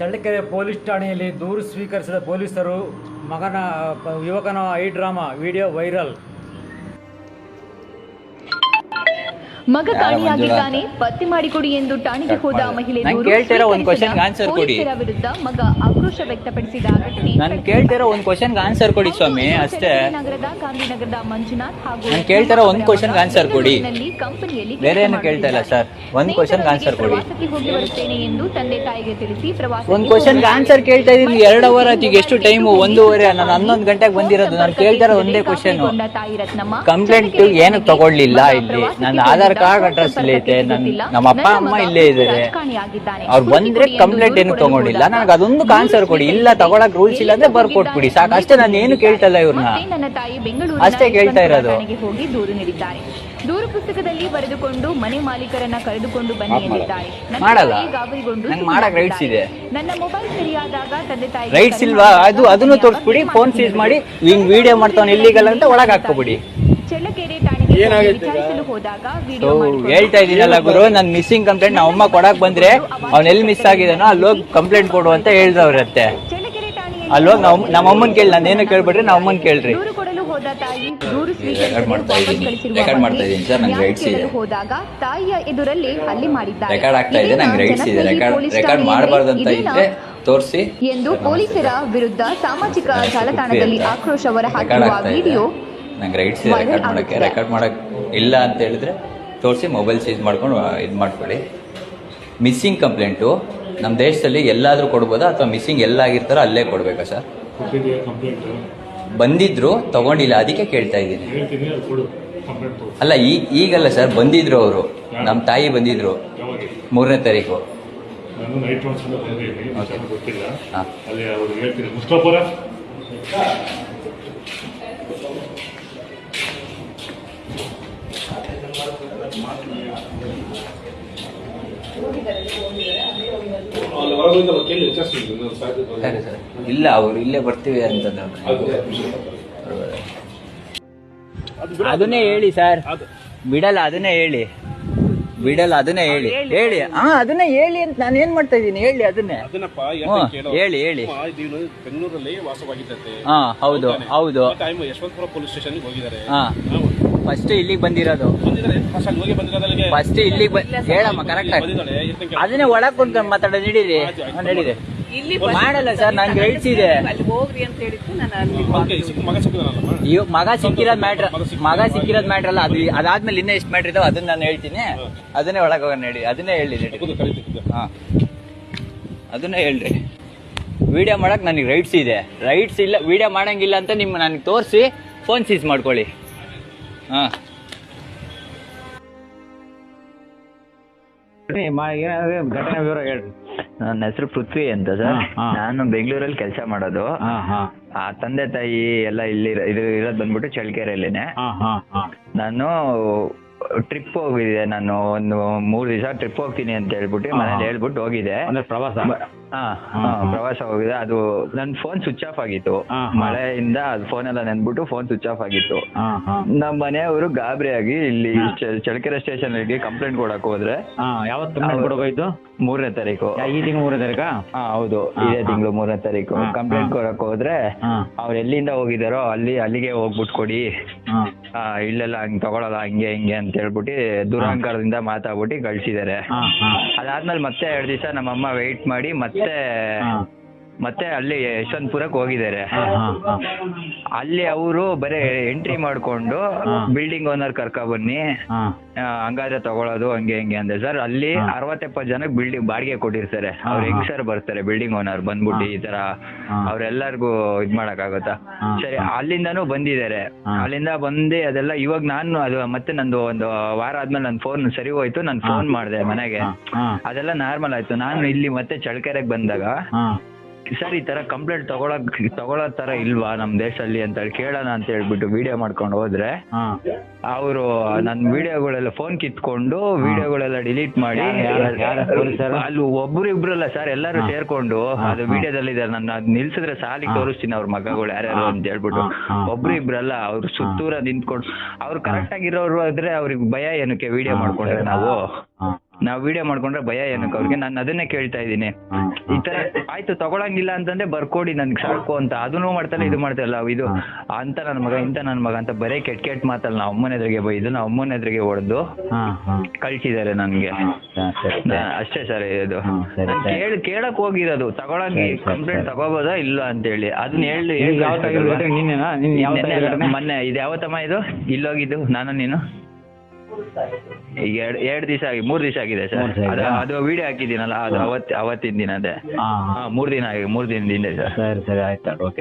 Challakere police ಠಾಣೆಯಲ್ಲಿ ದೂರು ಸ್ವೀಕರಿಸಿದ ಪೊಲೀಸರು ಮಗನ ಯುವಕನ ಐ ಡ್ರಾಮಾ ವಿಡಿಯೋ ವೈರಲ್. ಮಗ ಕಾಣೆಯಾಗಿದ್ದಾನೆ. ಪತ್ತೆ ಮಾಡಿಕೊಡಿ ಎಂದು ಠಾಣೆಗೆ ಹೋದ ಮಹಿಳೆ ನಾನು ಕೇಳ್ತಿರೋ ಒಂದ್ question ಕೊಡಿ. ಪೊಲೀಸರ ವಿರುದ್ಧ ಮಗ ಆಕ್ರೋಶ ವ್ಯಕ್ತಪಡಿಸಿದ ಘಟನೆ ನಾನು ಕೇಳ್ತಿರೋ ಒಂದು ಕ್ವಶನ್ಗೆ ಆನ್ಸರ್ ಕೊಡಿ ಸ್ವಾಮಿ ಅಷ್ಟೇ. ನಗರದ ಗಾಂಧಿನಗರದ ಮಂಜುನಾಥ್ ಹಾಗೂ ನಾನು ಕೇಳ್ತಿರೋ ಒಂದ್ ಕ್ವಶನ್ ಆನ್ಸರ್ ಕೊಡಿ. ಕಂಪನಿಯಲ್ಲಿ ಬೇರೆ ಏನು ಕೇಳ್ತಾ ಇಲ್ಲ ಸರ್. ಒಂದ್ ಕ್ವಶನ್ಗೆ ಆನ್ಸರ್ ಕೊಡಿ. ಪ್ರವಾಸಕ್ಕೆ ಹೋಗಿ ಬರುತ್ತೇನೆ ಎಂದು ತಂದೆ ತಾಯಿಗೆ ತಿಳಿಸಿ ಪ್ರವಾಸ ಒಂದ್ ಕ್ವಶನ್ಗೆ ಆನ್ಸರ್ ಕೇಳ್ತಾ ಇದೀನಿ ಎರಡು ಅವರ್ ಆಯ್ತು ಈಗ ಎಷ್ಟು ಟೈಮ್ ಒಂದೂವರೆ ನಾನು ಹನ್ನೊಂದು ಗಂಟೆಗೆ ಬಂದಿರೋದು. ನಾನು ಕೇಳ್ತಾರ ಒಂದೇ ಕ್ವಶನ್ ತಾಯಿ ರತ್ನಮ್ಮ ಕಂಪ್ಲೇಂಟ್ ಏನು ಏನಕ್ಕೆ ತಗೊಳ್ಳಿಲ್ಲ ಇಲ್ಲಿ. ನನ್ನ ಆಧಾರ್ ಕಾರ್ಡ್ ಅಡ್ರೆಸ್ ಇಲ್ಲೇ ಇದೆ ನಮ್ಮ ಅಪ್ಪ ಅಮ್ಮ ಇಲ್ಲೇ ಇದ್ದಾರೆ. ಅವ್ರು ಬಂದ್ರೆ ಕಂಪ್ಲೇಂಟ್ ಏನು ತಗೊಂಡಿಲ್ಲ. ನನಗೆ ಅದೊಂದು ಆನ್ಸರ್ ಕೊಡಿ. ಇಲ್ಲ ತಗೊಳಕ್ ರೂಲ್ಸ್ ಇಲ್ಲ ಅಂದ್ರೆ ಬರ್ಕೊಟ್ಬಿಡಿ. ಸಾಕು ಅಷ್ಟೇ ನಾನು ಏನು ಕೇಳ್ತಲ್ಲ ಇವ್ರನ್ನ. ನನ್ನ ತಾಯಿ ಬೆಂಗಳೂರಿನ ಅಷ್ಟೇ ಕೇಳ್ತಾ ಇರೋದು. ಹೋಗಿ ದೂರು ನೀಡಿದ್ದಾರೆ. ದೂರು ಪುಸ್ತಕದಲ್ಲಿ ಬರೆದುಕೊಂಡು ಮನೆ ಮಾಲೀಕರನ್ನ ಕರೆದುಕೊಂಡು ಬನ್ನಿ ಎಂದಿದ್ದಾರೆ. ಮಾಡಲ್ಲ. ಗಾಬರಿಗೊಂಡು ನಂಗ್ ಮಾಡಕ್ rights ಇದೆ. ನನ್ನ ಮೊಬೈಲ್ ಸರಿಯಾದಾಗ ತಂದೆ ತಾಯಿ ರೈಟ್ಸ್ ಇಲ್ವಾ? ಅದು ಅದನ್ನು ತೋರಿಸ್ಬಿಡಿ ಫೋನ್ ಸೀಸ್ ಮಾಡಿ ಹಿಂಗ್ ವಿಡಿಯೋ ಮಾಡ್ತಾವ್ ಇಲ್ಲಿಗಲ್ಲ ಅಂತ ಒಳಗೆ ಹಾಕೋಬಿಡಿ ಚಳ್ಳಕೆರೆ ಸೊ ಹೇಳ್ತಾ ಇದೀನಲ್ಲ ಗುರು ನನ್ ಮಿಸ್ಸಿಂಗ್ ಕಂಪ್ಲೇಂಟ್ ನಮ್ಮ ಅಮ್ಮ ಕೊಡಕ್ ಬಂದ್ರೆ ಅವ್ನ ಎಲ್ಲಿ ಮಿಸ್ ಆಗಿದಾನೋ ಅಲ್ಲಿ ಹೋಗಿ ಕಂಪ್ಲೇಂಟ್ ಕೊಡು ಅಂತ ಹೇಳ್ದವ್ರತ್ತೆ. ಚಳ್ಳಕೆರೆ ಠಾಣೆಯಲ್ಲಿ ಅಲ್ಲಿ ಹೋಗಿ ನಾವು ನಮ್ಮ ಅಮ್ಮನ್ ಕೇಳಿ ನಾನು ಏನೋ ಕೇಳ್ಬಿಟ್ರೆ ನಮ್ಮ ಅಮ್ಮನ್ ಕೇಳ್ರಿ. ದೂರು ಕೊಡಲು ತಾಯಿ ದೂರು ರೆಕಾರ್ಡ್ ಮಾಡ್ತಾ ಇದ್ದೀನಿ. ರೆಕಾರ್ಡ್ ಮಾಡ್ತಾ ಇದ್ದೀನಿ ಸರ್, ನಂಗೆ rights ಇದೆ. ಹೋದಾಗ ತಾಯಿಯ ಎದುರಲ್ಲಿ ಹಲ್ಲೆ ಮಾಡಿದ್ದಾರೆ. ರೆಕಾರ್ಡ್ ಆಗ್ತಾ ಇದೆ ನಂಗೆ ಇದನ್ನ ರೈಟ್ಸ್ ಇದೆ ರೆಕಾರ್ಡ್ ರೆಕಾರ್ಡ್ ಮಾಡಬಾರ್ದು ಅಂತ ಇದನ್ನ ಇದ್ರೆ ತೋರಿಸಿ. ಎಂದು ಪೊಲೀಸರ ವಿರುದ್ಧ ಸಾಮಾಜಿಕ ಜಾಲತಾಣದಲ್ಲಿ ಆಕ್ರೋಶ ಹೊರಹಾಕಿರುವ ವಿಡಿಯೋ ನಂಗೆ ರೈಟ್ಸ್ ಇದೆ ರೆಕಾರ್ಡ್ ಮಾಡೋಕ್ಕೆ ರೆಕಾರ್ಡ್ ಮಾಡೋಕ್ಕೆ ಇಲ್ಲ ಅಂತ ಹೇಳಿದ್ರೆ ತೋರಿಸಿ ಮೊಬೈಲ್ ಸೀಸ್ ಮಾಡ್ಕೊಂಡು ಇದು ಮಾಡ್ಕೊಳ್ಳಿ. ಮಿಸ್ಸಿಂಗ್ ಕಂಪ್ಲೇಂಟು ನಮ್ಮ ದೇಶದಲ್ಲಿ ಎಲ್ಲಾದರೂ ಕೊಡ್ಬೋದಾ? ಅಥವಾ ಮಿಸ್ಸಿಂಗ್ ಎಲ್ಲಾಗಿರ್ತಾರೋ ಅಲ್ಲೇ ಕೊಡಬೇಕಾ ಸರ್? ಬಂದಿದ್ರು ತಗೊಂಡಿಲ್ಲ. ಅದಕ್ಕೆ ಕೇಳ್ತಾ ಇದ್ದೀನಿ. ಹೇಳ್ತೀನಿ ಅದು ಕೊಡು. ಕಂಪ್ಲೇಂಟ್ ಅಲ್ಲ ಈ ಈಗಲ್ಲ ಸರ್ ಬಂದಿದ್ರು ಅವರು. ನಮ್ಮ ತಾಯಿ ಬಂದಿದ್ರು. ಮೂರನೇ ತಾರೀಕು. ಹಾ. ಸರಿ ಸರ್ ಇಲ್ಲ ಅವರು ಇಲ್ಲೇ ಬರ್ತೀವಿ ಅಂತ ಅದನ್ನೇ ಹೇಳಿ ಸರ್. ಬಿಡಲ್ಲ ಅದನ್ನೇ ಹೇಳಿ. ಬಿಡಲ್ಲ ಅದನ್ನೇ ಹೇಳಿ. ಹೇಳಿ. ಹಾ ಅದನ್ನೇ ಹೇಳಿ ಅಂತ ನಾನು ಏನ್ ಮಾಡ್ತಾ ಇದ್ದೀನಿ? ಹೇಳಿ ಅದನ್ನೇ. ಹೇಳಿ ಹೇಳಿ. ಬೆಂಗಳೂರಲ್ಲಿ ವಾಸವಾಗಿದ್ದತೆ ಹಾ ಹೌದು ಹೌದು. ಯಶವಂತಪುರ ಪೊಲೀಸ್ ಸ್ಟೇಷನ್ಗೆ ಹೋಗಿದ್ದಾರೆ. ಫಸ್ಟ್ ಇಲ್ಲಿಗೆ ಬಂದಿರೋದು. ಫಸ್ಟ್ ಹೋಗಿ ಬಂದಿರೋದು ಫಸ್ಟ್ ಇಲ್ಲಿಗೆ ಬಂದ್ ಹೇಳಮ್ಮ ಕರೆಕ್ಟ್ ಆಗಿ. ಅದನ್ನೇ ಒಳಗ್ ಕುಂತ ಮಾತಾಡೋದು ನಡೀರಿ ನಡೀರಿ ಮಾಡಲ್ಲ ಸರ್ ನಂಗೆ ರೈಟ್ಸ್ ಇದೆ. ಅಲ್ಲಿ ಹೋಗ್ರಿ ಅಂತ ಹೇಳಿದ್ದು ನಾನು ಅಲ್ಲಿ ಮಗ ಸಿಕ್ಕಿರೋದ್ ಮ್ಯಾಟ್ರ್ ಮಗ ಸಿಕ್ಕಿರೋದ್ ಮ್ಯಾಟ್ರ್ ಅಲ್ಲ ಅದು ಅದಾದ್ಮೇಲೆ ಇನ್ನೇ ಎಷ್ಟು ಮ್ಯಾಟ್ರ್ ಇದಾವೆ ಅದನ್ನ ನಾನು ಹೇಳ್ತೀನಿ. ಅದನ್ನೇ ಒಳಗೆ ಹೋಗೋಣ ನಡಿ ಅದನ್ನೇ ಹೇಳಿ ಹಾ. ಅದನ್ನೇ ಹೇಳ್ರಿ. ವಿಡಿಯೋ ಮಾಡಕ್ ನನಗೆ ರೈಟ್ಸ್ ಇದೆ. ರೈಟ್ಸ್ ಇಲ್ಲ ವಿಡಿಯೋ ಮಾಡಂಗಿಲ್ಲ ಅಂತ ನಿಮ್ಮ ನನಗೆ ತೋರಿಸಿ ಫೋನ್ ಸೀಸ್ ಮಾಡ್ಕೊಳ್ಳಿ. ಹಾ. ಘಟನೆ ವಿವರ ಹೇಳ್ರಿ. ನನ್ನ ಹೆಸರು ಪೃಥ್ವಿ ಅಂತ ಸರ್. ಹಾ, ಹಾ. ನಾನು ಬೆಂಗಳೂರಲ್ಲಿ ಕೆಲಸ ಮಾಡೋದು. ಹಾ ಹಾ. ಆ ತಂದೆ ತಾಯಿ ಎಲ್ಲ ಇಲ್ಲಿ ಇದು ಇರೋದು ಬಂದ್ಬಿಟ್ಟು ಚಳ್ಳಕೆರೆಯಲ್ಲೇನೆ. ಹಾ ಹಾ ಹಾ. ನಾನು ಟ್ರಿಪ್ ಹೋಗಿದ್ದೆ ನಾನು. ಒಂದು ಮೂರು ದಿವಸ ಟ್ರಿಪ್ ಹೋಗ್ತೀನಿ ಅಂತ ಹೇಳ್ಬಿಟ್ಟು ಮನೇಲಿ. ಹೇಳ್ಬಿಟ್ಟು ಹೋಗಿದ್ದೆ. ಅಂದ್ರೆ ಪ್ರವಾಸ? ಹಾ. ಪ್ರವಾಸ ಹೋಗಿದೆ ಅದು ನನ್ನ ಫೋನ್ ಸ್ವಿಚ್ ಆಫ್ ಆಗಿತ್ತು. ಮಳೆಯಿಂದ ಅದು ಫೋನ್ ಎಲ್ಲ ನೆನ್ಬಿಟ್ಟು ಫೋನ್ ಸ್ವಿಚ್ ಆಫ್ ಆಗಿತ್ತು. ನಮ್ಮ ಮನೆಯವರು ಗಾಬರಿಯಾಗಿ ಇಲ್ಲಿ ಚಳಕೆರೆ ಸ್ಟೇಷನ್ ಸ್ಟೇಷನ್ಗೆ ಕಂಪ್ಲೇಂಟ್ ಕೊಡಕ್ ಹೋದ್ರೆ ಯಾವತ್ತು ಕಂಪ್ಲೇಂಟ್ ಕೊಡೋಕಾಯ್ತು ಮೂರನೇ ತಾರೀಕು. ಈ ತಿಂಗಳು ಮೂರನೇ ತಾರೀಕಾ? ಹಾ ಹೌದು. ಇದೇ ತಿಂಗಳು ಮೂರನೇ ತಾರೀಕು. ಕಂಪ್ಲೇಂಟ್. ಕೊಡಕ್ ಹೋದ್ರೆ ಅವ್ರು ಎಲ್ಲಿಂದ ಹೋಗಿದಾರೋ ಅಲ್ಲಿ ಅಲ್ಲಿಗೆ ಹೋಗ್ಬಿಟ್ಟು ಕೊಡಿ. ಹಾ ಇಲ್ಲೆಲ್ಲ ಹಂಗ್ ತಗೊಳಲ್ಲ ಹಂಗೆ ಹಿಂಗೆ ಅಂತ ಹೇಳ್ಬಿಟ್ಟು ದುರಹಂಕಾರದಿಂದ ಮಾತಾಡ್ಬಿಟ್ಟು ಹಾ ಅದಾದ್ಮೇಲೆ ಮತ್ತೆ ಎರಡು ದಿವಸ ನಮ್ಮಮ್ಮ ವೆಯ್ಟ್ ಮಾಡಿ ಮತ್ತೆ ಮತ್ತೆ ಅಲ್ಲಿ ಯಶವಂತಪುರಕ್ಕೆ ಹೋಗಿದ್ದಾರೆ. ಹಾ ಹಾ ಹಾ. ಅಲ್ಲಿ ಅವರು ಬರೀ ಎಂಟ್ರಿ ಮಾಡ್ಕೊಂಡು. ಬಿಲ್ಡಿಂಗ್ ಓನರ್ ಕರ್ಕ ಬನ್ನಿ. ಹಂಗಾದ್ರೆ ತಗೊಳ್ಳೋದು ಹಂಗೆ ಹಿಂಗೆ ಅಂದ್ರೆ ಸರ್ ಅಲ್ಲಿ ಅರವತ್ತೆಪ್ಪತ್ ಅರವತ್ತೆಪ್ಪತ್ತು ಜನಕ್ಕೆ ಬಿಲ್ಡಿಂಗ್ ಬಾಡಿಗೆ ಕೊಟ್ಟಿರ್ತಾರೆ. ಅವ್ರು ಹೆಂಗ್ ಸರ್ ಬರ್ತಾರೆ ಬಿಲ್ಡಿಂಗ್ ಓನರ್ ಬಂದ್ಬಿಟ್ಟು ಈ ತರ. ಅವ್ರೆಲ್ಲರಿಗೂ ಇದ್ ಮಾಡಕ್ಕಾಗುತ್ತಾ. ಸರಿ ಅಲ್ಲಿಂದಾನು ಬಂದಿದ್ದಾರೆ. ಅಲ್ಲಿಂದ ಬಂದು ಅದೆಲ್ಲ ಇವಾಗ ನಾನು ಅದು ಮತ್ತೆ ನಂದು ಒಂದು ವಾರ ಆದ್ಮೇಲೆ ನನ್ನ ಫೋನ್ ಸರಿ ಹೋಯ್ತು ನಾನು ಫೋನ್ ಮಾಡಿದೆ ಮನೆಗೆ. ಅದೆಲ್ಲ ನಾರ್ಮಲ್ ಆಯ್ತು. ನಾನು ಇಲ್ಲಿ ಮತ್ತೆ ಚಳ್ಳಕೆರೆಗೆ ಬಂದಾಗ ಸರ್ ಈ ತರ ಕಂಪ್ಲೇಂಟ್ ತಗೊಳಕ್ ತಗೊಳೋ ತರ ಇಲ್ವಾ ನಮ್ ದೇಶದಲ್ಲಿ ಅಂತ ಹೇಳಿ ಕೇಳೋಣ ಅಂತ ಹೇಳ್ಬಿಟ್ಟು ವಿಡಿಯೋ ಮಾಡ್ಕೊಂಡು ಹೋದ್ರೆ ಅವರು ನನ್ನ ವಿಡಿಯೋಗಳೆಲ್ಲ ಫೋನ್ ಕಿತ್ಕೊಂಡು ವಿಡಿಯೋಗಳೆಲ್ಲ ಡಿಲೀಟ್ ಮಾಡಿ? ಅಲ್ಲಿ ಒಬ್ರು ಇಬ್ರಲ್ಲ ಸರ್ ಎಲ್ಲರೂ ಸೇರ್ಕೊಂಡು ಅದು ವಿಡಿಯೋದಲ್ಲಿ ಇದೆ ನನ್ನ ಅದ್ ನಿಲ್ಸಿದ್ರೆ ಸಾಲಿಗೆ ತೋರಿಸ್ತೀನಿ ಅವ್ರ ಮಗಗಳು ಯಾರ್ಯಾರು ಅಂತ ಹೇಳ್ಬಿಟ್ಟು. ಒಬ್ರು. ಇಬ್ರಲ್ಲ ಅವ್ರು ಸುತ್ತೂರ ನಿಂತ್ಕೊಂಡು ಅವ್ರು ಕರೆಕ್ಟ್ ಆಗಿರೋರು ಆದ್ರೆ ಅವ್ರಿಗೆ ಭಯ ಏನಕ್ಕೆ ವಿಡಿಯೋ ಮಾಡ್ಕೊಂಡ್ರೆ ನಾವು? ನಾವು ವಿಡಿಯೋ ಮಾಡ್ಕೊಂಡ್ರೆ ಭಯ ಏನಕ್ಕೆ ಅವ್ರಿಗೆ? ನಾನು ಅದನ್ನೇ ಕೇಳ್ತಾ ಇದ್ದೀನಿ. ಈ ತರ ಆಯ್ತು ತಗೊಳಂಗಿಲ್ಲ ಅಂತಂದ್ರೆ ಬರ್ಕೊಡಿ ನನ್ಗೆ ಸಾಕು ಅಂತ. ಅದನ್ನು ಮಾಡ್ತಾನೆ ಇದು ಮಾಡ್ತಾರಲ್ಲ ಇದು ಅಂತ ನನ್ನ ಮಗ ಇಂತ ನನ್ನ ಮಗ ಅಂತ ಬರೀ ಕೆಟ್ಟ ಕೆಟ್ಟ ಮಾತಲ್ಲ ನಾವು ಅಮ್ಮನ ಎದುರಿಗೆ ಬೈದು ನಾವು ಅಮ್ಮನ ಎದುರಿಗೆ ಹೊಡೆದು ಕಳ್ಸಿದ್ದಾರೆ ನನ್ಗೆ. ಅಷ್ಟೇ ಸರ್ ಇದು. ಕೇಳಿ ಕೇಳಕ್ ಹೋಗಿರೋದು. ತಗೊಳಂಗಿ ಕಂಪ್ಲೇಂಟ್. ತಗೋಬೋದಾ ಇಲ್ಲ ಅಂತ ಹೇಳಿ. ಅದನ್ನ ಹೇಳಿ ಘಟನೆ? ಮೊನ್ನೆ ಇದು ಯಾವತ್ತಮ್ಮ ಇದು? ಇಲ್ಲೋಗಿದ್ದು ನಾನು ನೀನು? ಈಗ ಎರಡ್ ಎರಡ್ ದಿವಸ ಆಗಿ ಮೂರ್ ದಿವಸ ಆಗಿದೆ ಸರ್. ಮೂರ್ ದಿವ್ಸ ಅದು ಆಗಿದೆ. ಅದು ವಿಡಿಯೋ ಹಾಕಿದ್ದೀನಲ್ಲ ಅದು ಅವತ್ ಅವತ್ತಿನ ದಿನ ಅದೇ. ಹಾ. ಹಾ ಮೂರ್ ದಿನ ಆಗಿ ಮೂರ್ ದಿನದ ಹಿಂದೆ ಸರ್. ಸರಿ ಸರಿ ಆಯ್ತು ಓಕೆ